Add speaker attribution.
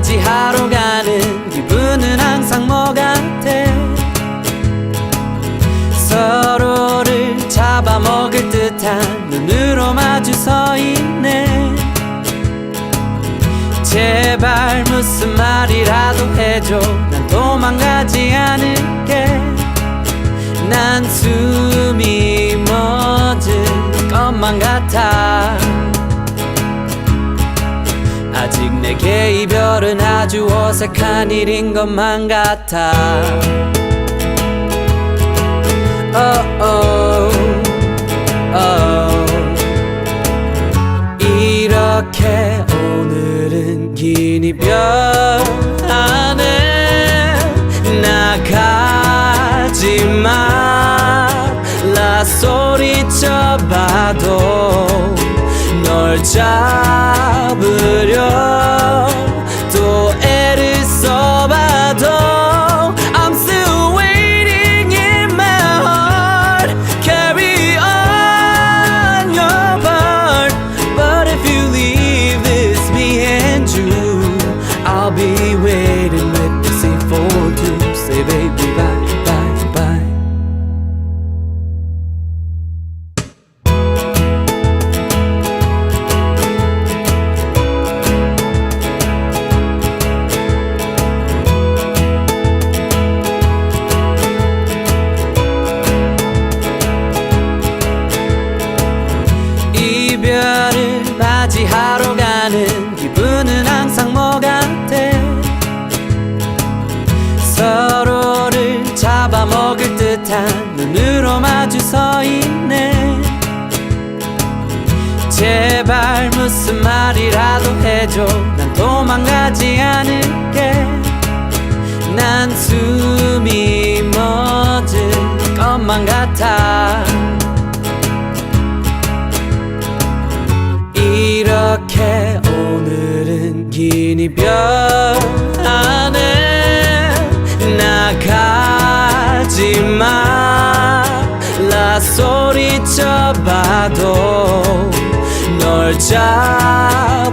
Speaker 1: 맞이하러 가는 기분은 항상 뭐 같아? 서로를 잡아먹을 듯한 눈으로 마주 서 있네. 제발 무슨 말이라도 해줘. 난 도망가지 않을게. 난 숨이 멎은 것만 같아 아직 내게 이별은 아주 어색한 일인 것만 같아 oh, oh, oh. 이렇게 오늘은 긴 이별 안에 나가지 마라 소리쳐봐도 널 잡으려 맞이하러 가는 기분은 항상 뭐 같아? 서로를 잡아먹을 듯한 눈으로 마주 서 있네. 제발 무슨 말이라도 해줘. 난 도망가지 않을게. 난숨 긴 이별 안에 나가지 마라 소리쳐봐도 널 잡으려